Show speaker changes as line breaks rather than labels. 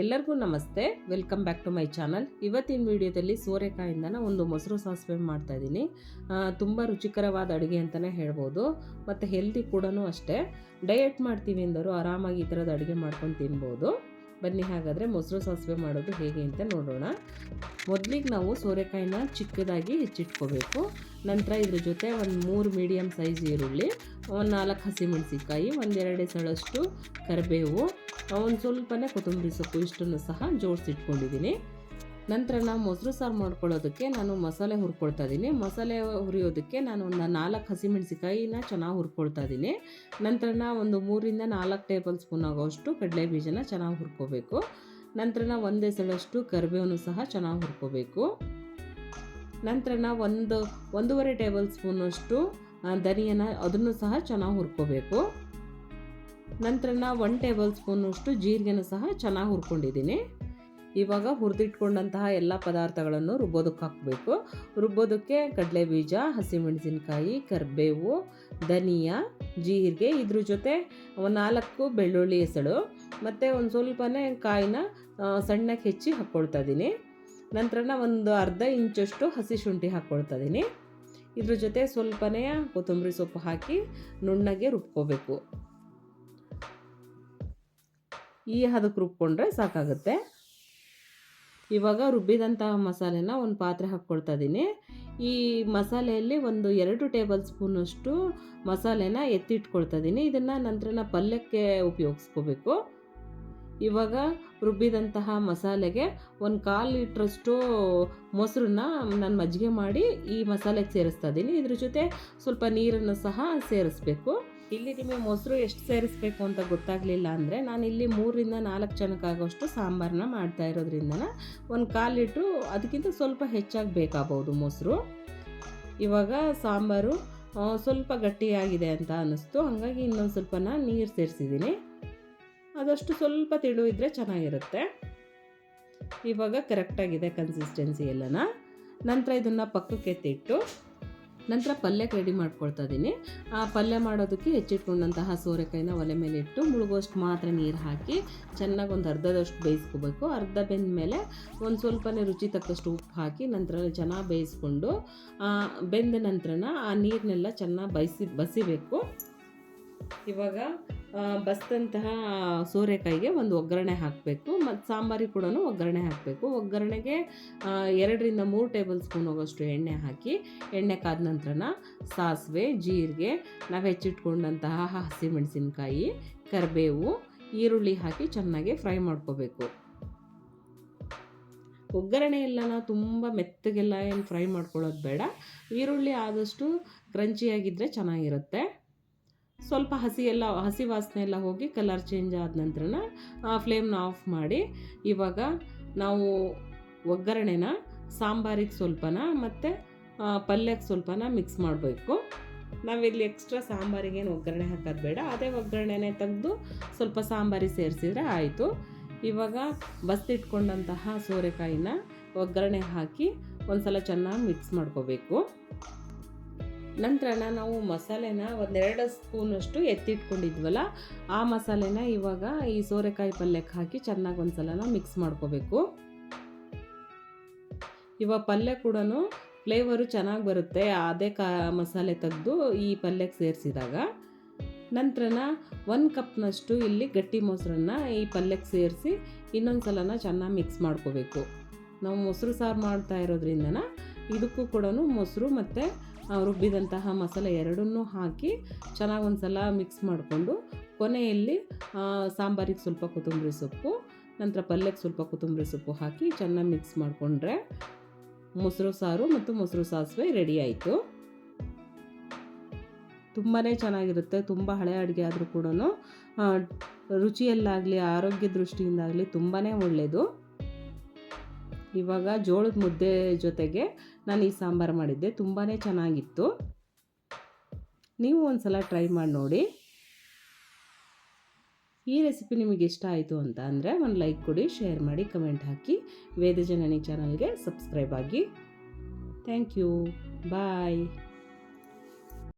ಎಲ್ಲರಿಗೂ ನಮಸ್ತೆ. Welcome back to my channel ಇವತ್ತಿನ ವಿಡಿಯೋದಲ್ಲಿ ಸೋರೆಕಾಯಿಂದ ಒಂದು ಮೊಸರು ಸಾಸಿವೆ ಮಾಡ್ತಾ ಇದ್ದೀನಿ. ತುಂಬ ರುಚಿಕರವಾದ ಅಡುಗೆ ಅಂತಲೇ ಹೇಳ್ಬೋದು. ಮತ್ತು ಹೆಲ್ದಿ ಕೂಡ ಅಷ್ಟೇ. ಡಯಟ್ ಮಾಡ್ತೀವಿ ಎಂದರು ಆರಾಮಾಗಿ ಈ ಥರದ ಅಡುಗೆ ಮಾಡ್ಕೊಂಡು ತಿನ್ಬೋದು. ಬನ್ನಿ, ಹಾಗಾದರೆ ಮೊಸರು ಸಾಸಿವೆ ಮಾಡೋದು ಹೇಗೆ ಅಂತ ನೋಡೋಣ. ಮೊದಲಿಗೆ ನಾವು ಸೋರೆಕಾಯಿನ ಚಿಕ್ಕದಾಗಿ ಹೆಚ್ಚಿಟ್ಕೋಬೇಕು. ನಂತರ ಇದ್ರ ಜೊತೆ ಒಂದು ಮೂರು ಮೀಡಿಯಮ್ ಸೈಜ್ ಈರುಳ್ಳಿ, ಒಂದು ನಾಲ್ಕು ಹಸಿಮೆಣಸಿನ್ಕಾಯಿ ಒಂದೆರಡು ಸಳಷ್ಟು ಕರಿಬೇವು, ಒಂದು ಸ್ವಲ್ಪನೇ ಕೊತ್ತಂಬರಿ ಸೊಪ್ಪು ಇಷ್ಟನ್ನು ಸಹ ಜೋಡಿಸಿಟ್ಕೊಂಡಿದ್ದೀನಿ. ನಂತರ ನಾವು ಮೊಸರು ಸಾರು ಮಾಡ್ಕೊಳ್ಳೋದಕ್ಕೆ ನಾನು ಮಸಾಲೆ ಹುರ್ಕೊಳ್ತಾ ಇದ್ದೀನಿ. ಮಸಾಲೆ ಹುರಿಯೋದಕ್ಕೆ ನಾನು ಒಂದು ನಾಲ್ಕು ಹಸಿಮೆಣಸಿಕಾಯಿನ ಚೆನ್ನಾಗಿ ಹುರ್ಕೊಳ್ತಾ ಇದ್ದೀನಿ. ನಂತರ ಒಂದು ಮೂರಿಂದ ನಾಲ್ಕು ಟೇಬಲ್ ಸ್ಪೂನ್ ಆಗೋಷ್ಟು ಕಡಲೆ ಬೀಜನ ಚೆನ್ನಾಗಿ ಹುರ್ಕೋಬೇಕು. ನಂತರ ಒಂದೇ ಸಲಷ್ಟು ಕರಿಬೇವನ್ನು ಸಹ ಚೆನ್ನಾಗಿ ಹುರ್ಕೋಬೇಕು. ನಂತರ ಒಂದು ಒಂದೂವರೆ ಟೇಬಲ್ ಸ್ಪೂನಷ್ಟು ಧನಿಯನ ಅದನ್ನು ಸಹ ಚೆನ್ನಾಗಿ ಹುರ್ಕೋಬೇಕು. ನಂತರ ಒನ್ ಟೇಬಲ್ ಸ್ಪೂನಷ್ಟು ಜೀರಿಗೆನ ಸಹ ಚೆನ್ನಾಗಿ ಹುರ್ಕೊಂಡಿದ್ದೀನಿ. ಇವಾಗ ಹುರಿದಿಟ್ಕೊಂಡಂತಹ ಎಲ್ಲ ಪದಾರ್ಥಗಳನ್ನು ರುಬ್ಬೋದಕ್ಕೆ ಹಾಕಬೇಕು. ರುಬ್ಬೋದಕ್ಕೆ ಕಡಲೆ ಬೀಜ ಹಸಿಮೆಣಸಿನ್ಕಾಯಿ, ಕರಿಬೇವು, ಧನಿಯಾ, ಜೀರಿಗೆ, ಇದ್ರ ಜೊತೆ ನಾಲ್ಕು ಬೆಳ್ಳುಳ್ಳಿ ಹೆಸಳು, ಮತ್ತು ಒಂದು ಸ್ವಲ್ಪನೇ ಕಾಯಿನ ಸಣ್ಣಕ್ಕೆ ಹೆಚ್ಚಿ ಹಾಕ್ಕೊಳ್ತಾ ಇದ್ದೀನಿ ನಂತರ ಒಂದು ಅರ್ಧ ಇಂಚಷ್ಟು ಹಸಿ ಶುಂಠಿ ಹಾಕ್ಕೊಳ್ತಾ ಇದ್ದೀನಿ ಇದ್ರ ಜೊತೆ ಸ್ವಲ್ಪನೇ ಕೊತ್ತಂಬರಿ ಸೊಪ್ಪು ಹಾಕಿ ನುಣ್ಣಗೆ ರುಬ್ಕೋಬೇಕು. ಈ ಹದಕ್ಕೆ ರುಬ್ಕೊಂಡ್ರೆ ಸಾಕಾಗುತ್ತೆ. ಇವಾಗ ರುಬ್ಬಿದಂತಹ ಮಸಾಲೆನ ಒಂದು ಪಾತ್ರೆ ಹಾಕ್ಕೊಳ್ತಾ ಇದ್ದೀನಿ ಈ ಮಸಾಲೆಯಲ್ಲಿ ಒಂದು ಎರಡು ಟೇಬಲ್ ಸ್ಪೂನಷ್ಟು ಮಸಾಲೆನ ಎತ್ತಿಟ್ಕೊಳ್ತಾ ಇದ್ದೀನಿ ಇದನ್ನು ನಂತರ ಪಲ್ಯಕ್ಕೆ ಉಪಯೋಗಿಸ್ಕೋಬೇಕು. ಇವಾಗ ರುಬ್ಬಿದಂತಹ ಮಸಾಲೆಗೆ ಒಂದು ಕಾಲು ಲೀಟ್ರಷ್ಟು ಮೊಸರನ್ನ ನಾನು ಮಜ್ಜಿಗೆ ಮಾಡಿ ಈ ಮಸಾಲೆಗೆ ಸೇರಿಸ್ತಾ ಇದ್ದೀನಿ ಇದ್ರ ಜೊತೆ ಸ್ವಲ್ಪ ನೀರನ್ನು ಸಹ ಸೇರಿಸ್ಬೇಕು. ಇಲ್ಲಿ ನಿಮಗೆ ಮೊಸರು ಎಷ್ಟು ಸೇರಿಸ್ಬೇಕು ಅಂತ ಗೊತ್ತಾಗಲಿಲ್ಲ ಅಂದರೆ ನಾನು ಇಲ್ಲಿ ಮೂರರಿಂದ ನಾಲ್ಕು ಜನಕ್ಕಾಗೋಷ್ಟು ಸಾಂಬಾರನ್ನ ಮಾಡ್ತಾ ಇರೋದ್ರಿಂದ ಒಂದು ಕಾಲು ಲೀಟ್ರು ಅದಕ್ಕಿಂತ ಸ್ವಲ್ಪ ಹೆಚ್ಚಾಗಿ ಬೇಕಾಗ್ಬೋದು ಮೊಸರು. ಇವಾಗ ಸಾಂಬಾರು ಸ್ವಲ್ಪ ಗಟ್ಟಿಯಾಗಿದೆ ಅಂತ ಅನ್ನಿಸ್ತು. ಹಾಗಾಗಿ ಇನ್ನೊಂದು ಸ್ವಲ್ಪನ ನೀರು ಸೇರಿಸಿದ್ದೀನಿ. ಅದಷ್ಟು ಸ್ವಲ್ಪ ತಿಳು ಇದ್ದರೆ ಚೆನ್ನಾಗಿರುತ್ತೆ. ಇವಾಗ ಕರೆಕ್ಟಾಗಿದೆ ಕನ್ಸಿಸ್ಟೆನ್ಸಿ ಎಲ್ಲನ. ನಂತರ ಇದನ್ನು ಪಕ್ಕಕ್ಕೆ ಎತ್ತಿಟ್ಟು ನಂತರ ಪಲ್ಯಕ್ಕೆ ರೆಡಿ ಮಾಡ್ಕೊಳ್ತಾ ಇದ್ದೀನಿ. ಆ ಪಲ್ಯ ಮಾಡೋದಕ್ಕೆ ಹೆಚ್ಚಿಟ್ಕೊಂಡಂತಹ ಸೋರೆಕಾಯಿನ ಒಲೆ ಮೇಲೆ ಇಟ್ಟು ಮುಳುಗೋಷ್ಟು ಮಾತ್ರ ನೀರು ಹಾಕಿ ಚೆನ್ನಾಗಿ ಒಂದು ಅರ್ಧದಷ್ಟು ಬೇಯಿಸ್ಕೋಬೇಕು. ಅರ್ಧ ಬೆಂದ ಮೇಲೆ ಒಂದು ಸ್ವಲ್ಪನೇ ರುಚಿ ತಕ್ಕಷ್ಟು ಉಪ್ಪು ಹಾಕಿ ನಂತರ ಚೆನ್ನಾಗಿ ಬೇಯಿಸ್ಕೊಂಡು ಬೆಂದ ನಂತರನ ಆ ನೀರನ್ನೆಲ್ಲ ಚೆನ್ನಾಗಿ ಬಯಸಿ ಬಸಿಬೇಕು. ಇವಾಗ ಬಸ್ದಂತಹ ಸೋರೆಕಾಯಿಗೆ ಒಂದು ಒಗ್ಗರಣೆ ಹಾಕಬೇಕು, ಮತ್ತು ಸಾಂಬಾರಿಗೆ ಕೂಡ ಒಗ್ಗರಣೆ ಹಾಕಬೇಕು. ಒಗ್ಗರಣೆಗೆ ಎರಡರಿಂದ ಮೂರು ಟೇಬಲ್ ಸ್ಪೂನ್ ಹೋಗೋಷ್ಟು ಎಣ್ಣೆ ಹಾಕಿ, ಎಣ್ಣೆ ಕಾದ ನಂತರ ಸಾಸಿವೆ, ಜೀರಿಗೆ, ನಾವು ಹೆಚ್ಚಿಟ್ಕೊಂಡಂತಹ ಹಸಿಮೆಣಸಿನ್ಕಾಯಿ, ಕರಿಬೇವು, ಈರುಳ್ಳಿ ಹಾಕಿ ಚೆನ್ನಾಗಿ ಫ್ರೈ ಮಾಡ್ಕೋಬೇಕು. ಒಗ್ಗರಣೆ ಎಲ್ಲನ ತುಂಬ ಮೆತ್ತಗೆಲ್ಲ ಏನು ಫ್ರೈ ಮಾಡ್ಕೊಳ್ಳೋದು ಬೇಡ. ಈರುಳ್ಳಿ ಆದಷ್ಟು ಕ್ರಂಚಿಯಾಗಿದ್ದರೆ ಚೆನ್ನಾಗಿರುತ್ತೆ. ಸ್ವಲ್ಪ ಹಸಿ ಎಲ್ಲ, ಹಸಿ ವಾಸನೆ ಎಲ್ಲ ಹೋಗಿ ಕಲರ್ ಚೇಂಜ್ ಆದ ನಂತರ ಫ್ಲೇಮ್ನ ಆಫ್ ಮಾಡಿ, ಇವಾಗ ನಾವು ಒಗ್ಗರಣೆನ ಸಾಂಬಾರಿಗೆ ಸ್ವಲ್ಪನ ಮತ್ತು ಪಲ್ಯಕ್ಕೆ ಸ್ವಲ್ಪನ ಮಿಕ್ಸ್ ಮಾಡಬೇಕು. ನಾವಿಲ್ಲಿ ಎಕ್ಸ್ಟ್ರಾ ಸಾಂಬಾರಿಗೇನು ಒಗ್ಗರಣೆ ಹಾಕೋದು ಬೇಡ, ಅದೇ ಒಗ್ಗರಣೆನೇ ತೆಗೆದು ಸ್ವಲ್ಪ ಸಾಂಬಾರಿಗೆ ಸೇರಿಸಿದ್ರೆ ಆಯಿತು. ಇವಾಗ ಬಸ್ತಿಟ್ಕೊಂಡಂತಹ ಸೋರೆಕಾಯಿನ ಒಗ್ಗರಣೆ ಹಾಕಿ ಒಂದು ಸಲ ಚೆನ್ನಾಗಿ ಮಿಕ್ಸ್ ಮಾಡ್ಕೋಬೇಕು. ನಂತರ ನಾವು ಮಸಾಲೆನ ಒಂದೆರಡು ಸ್ಪೂನಷ್ಟು ಎತ್ತಿಟ್ಕೊಂಡಿದ್ವಲ್ಲ, ಆ ಮಸಾಲೆನ ಇವಾಗ ಈ ಸೋರೆಕಾಯಿ ಪಲ್ಯಕ್ಕೆ ಹಾಕಿ ಚೆನ್ನಾಗಿ ಒಂದು ಸಲನ ಮಿಕ್ಸ್ ಮಾಡ್ಕೋಬೇಕು. ಇವಾಗ ಪಲ್ಯ ಕೂಡ ಫ್ಲೇವರು ಚೆನ್ನಾಗಿ ಬರುತ್ತೆ, ಅದೇ ಕಾ ಮಸಾಲೆ ತೆಗೆದು ಈ ಪಲ್ಯಕ್ಕೆ ಸೇರಿಸಿದಾಗ. ನಂತರನ ಒಂದು ಕಪ್ನಷ್ಟು ಇಲ್ಲಿ ಗಟ್ಟಿ ಮೊಸರನ್ನ ಈ ಪಲ್ಯಕ್ಕೆ ಸೇರಿಸಿ ಇನ್ನೊಂದು ಸಲನ ಚೆನ್ನಾಗಿ ಮಿಕ್ಸ್ ಮಾಡ್ಕೋಬೇಕು. ನಾವು ಮೊಸರು ಸಾರು ಮಾಡ್ತಾ ಇರೋದ್ರಿಂದನ ಇದಕ್ಕೂ ಕೂಡ ಮೊಸರು ಮತ್ತು ರುಬ್ಬಿದಂತಹ ಮಸಾಲೆ ಎರಡನ್ನೂ ಹಾಕಿ ಚೆನ್ನಾಗಿ ಒಂದು ಸಲ ಮಿಕ್ಸ್ ಮಾಡಿಕೊಂಡು, ಕೊನೆಯಲ್ಲಿ ಸಾಂಬಾರಿಗೆ ಸ್ವಲ್ಪ ಕೊತ್ತಂಬರಿ ಸೊಪ್ಪು, ನಂತರ ಪಲ್ಯಕ್ಕೆ ಸ್ವಲ್ಪ ಕೊತ್ತಂಬರಿ ಸೊಪ್ಪು ಹಾಕಿ ಚೆನ್ನಾಗಿ ಮಿಕ್ಸ್ ಮಾಡಿಕೊಂಡ್ರೆ ಮೊಸರು ಸಾರು ಮತ್ತು ಮೊಸರು ಸಾಸಿವೆ ರೆಡಿ ಆಯಿತು. ತುಂಬಾ ಚೆನ್ನಾಗಿರುತ್ತೆ, ತುಂಬ ಹಳೆ ಅಡುಗೆ ಆದರೂ ಕೂಡ ರುಚಿಯಲ್ಲಾಗಲಿ, ಆರೋಗ್ಯ ದೃಷ್ಟಿಯಿಂದಾಗಲಿ ತುಂಬಾ ಒಳ್ಳೆಯದು ಇವಾಗ ಜೋಳದ ಮುದ್ದೆ ಜೊತೆಗೆ ನಾನು ಈ ಸಾಂಬಾರು ಮಾಡಿದ್ದೆ ತುಂಬಾ ಚೆನ್ನಾಗಿತ್ತು. ನೀವು ಒಂದು ಸಲ ಟ್ರೈ ಮಾಡಿ ನೋಡಿ. ಈ ರೆಸಿಪಿ ನಿಮಗೆ ಇಷ್ಟ ಆಯಿತು ಅಂತ ಅಂದರೆ ಒಂದು ಲೈಕ್ ಕೊಡಿ, ಶೇರ್ ಮಾಡಿ, ಕಮೆಂಟ್ ಹಾಕಿ. ವೇದಜನನಿ ಚಾನಲ್ಗೆ ಸಬ್ಸ್ಕ್ರೈಬ್ ಆಗಿ. Thank you. ಬಾಯ್.